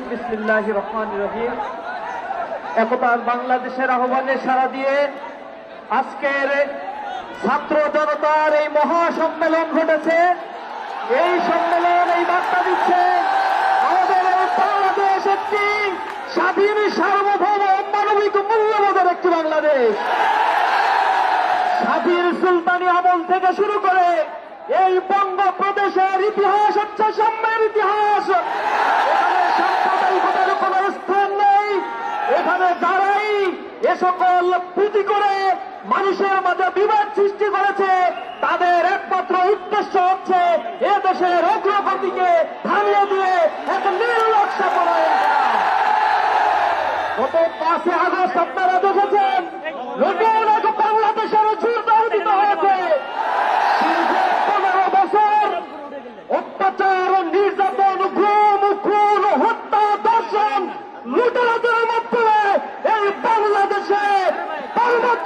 রাজিম বিসমিল্লাহ রহমান রহিম। একতার বাংলাদেশের আহ্বানে সারা দিয়ে আজকের ছাত্র জনতার এই মহা সম্মেলন ঘটেছে। এই সম্মেলন এই বার্তা দিচ্ছে আমাদের বাংলাদেশ একটি স্বাধীন, সার্বভৌম, মানবিক, মূল্যবোধের একটি বাংলাদেশ। স্বাধীন সুলতানি আমল থেকে শুরু করে এই বঙ্গপ্রদেশের ইতিহাস হচ্ছে সাম্যের ইতিহাস এখানে সাম্প্রদায়িকতার কোন স্থান নেই এখানে যারাই এ সকল পুঁজি করে মানুষের মাঝে বিবাদ সৃষ্টি করেছে। তাদের একমাত্র উদ্দেশ্য হচ্ছে এ দেশের অগ্রগতিকে থামিয়ে দিয়ে এক নির্লক্ষ্য করে গত পাঁচে আগস্ট আপনারা দেখেছেন নতুন এক বাংলাদেশের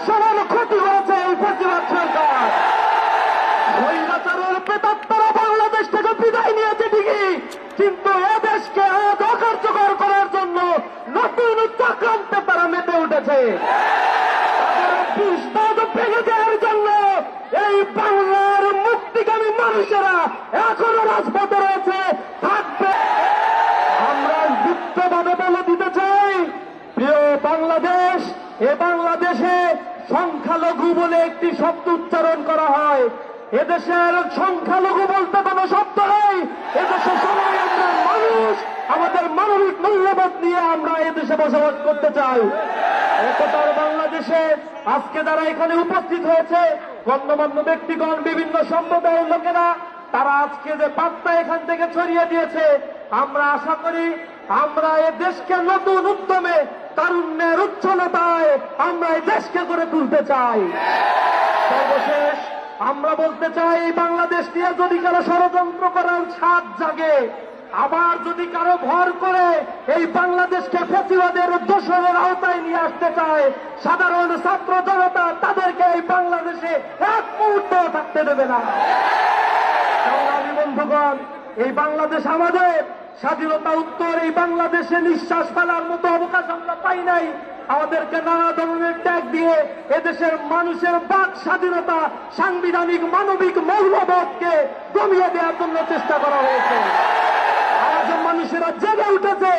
পার্বৎসরের ক্ষতি হয়েছে এই প্রতিবাদ সরকার। স্বৈরাচারের প্রেতাত্মারা বাংলাদেশ থেকে বিদায় নিয়েছে ঠিকই, কিন্তু এদেশকে আজ অকার্যকর করার জন্য নতুন চক্রান্তে তারা মেতে উঠেছে। এই বাংলার মুক্তিগামী মানুষেরা এখনও রাজপথে রয়েছে, থাকবে। আমরা যুক্তভাবে বলে দিতে চাই, প্রিয় বাংলাদেশ, এ বাংলাদেশে সংখ্যালঘু বলে একটি শব্দ উচ্চারণ করা হয়। এদেশের সংখ্যালঘু বলতে কোনো শব্দ নেই। এদেশে মানুষ। আমাদের মানবিক মূল্যবোধ নিয়ে আমরা এদেশে বসবাস করতে চাই। একতার বাংলাদেশে আজকে যারা এখানে উপস্থিত হয়েছে, গণ্যমান্য ব্যক্তিগণ, বিভিন্ন সম্প্রদায়ের লোকেরা, তারা আজকে যে বার্তা এখান থেকে ছড়িয়ে দিয়েছে, আমরা আশা করি আমরা এ দেশকে নতুন উদ্যমে তারুণ্যের উচ্ছলতায় আমরা এই দেশকে করে তুলতে চাই। সর্বশেষ আমরা বলতে চাই এই বাংলাদেশ নিয়ে যদি কারও ষড়যন্ত্র করার ছাদ জাগে, আবার যদি কারও ভর করে এই বাংলাদেশকে ফেসিবাদের দোষরের আওতায় নিয়ে আসতে চায়, সাধারণ ছাত্র জনতা তাদেরকে এই বাংলাদেশে এক মুহূর্ত থাকতে দেবে না। বন্ধুগণ, এই বাংলাদেশ আমাদের স্বাধীনতা উত্তর এই বাংলাদেশে নিঃশ্বাস ফেলার মতো অবকাশ আমরা পাই নাই। আমাদেরকে নানা ধরনের ট্যাগ দিয়ে এদেশের মানুষের বাক স্বাধীনতা, সাংবিধানিক, মানবিক মৌলবোধকে দমিয়ে দেওয়ার জন্য চেষ্টা করা হয়েছে। আজ মানুষেরা জেগে উঠেছে,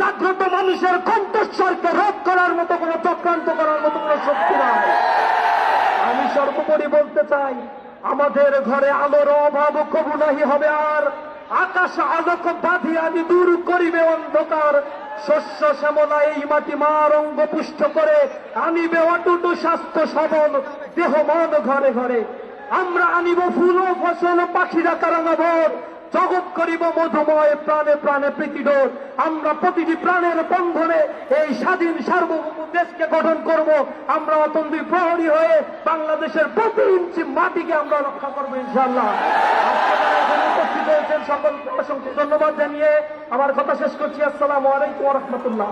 জাগ্রত মানুষের কণ্ঠস্বরকে রোধ করার মতো কোনো চক্রান্ত করার মতো কোনো শক্তি নাই। আমি সর্বোপরি বলতে চাই, আমাদের ঘরে আলোর অভাব কবু নাহি হবে আর আকাশ আলোক বাঁধি আমি দূর করিবে অন্ধকার। শস্য শ্যামলা এই মাটি মার অঙ্গ পুষ্ট করে। আনিবে অটুট স্বাস্থ্য সবল, দেহ মন ঘরে ঘরে। আমরা আনিব ফুল ও ফসল, পাখিরা কারাঙ্গাবর জগৎ করিব মধুময়, প্রাণে প্রাণে প্রীতিডোর আমরা প্রতিটি প্রাণের বন্ধনে এই স্বাধীন সার্বভৌম দেশকে গঠন করব। আমরা অতন্দ্রী প্রহরী হয়ে বাংলাদেশের প্রতি ইঞ্চি মাটিকে আমরা রক্ষা করব ইনশাল্লাহ উপস্থিত সকল অসংখ্য ধন্যবাদ জানিয়ে আমার কথা শেষ করছি। আসসালামু আলাইকুম রহমতুল্লাহ।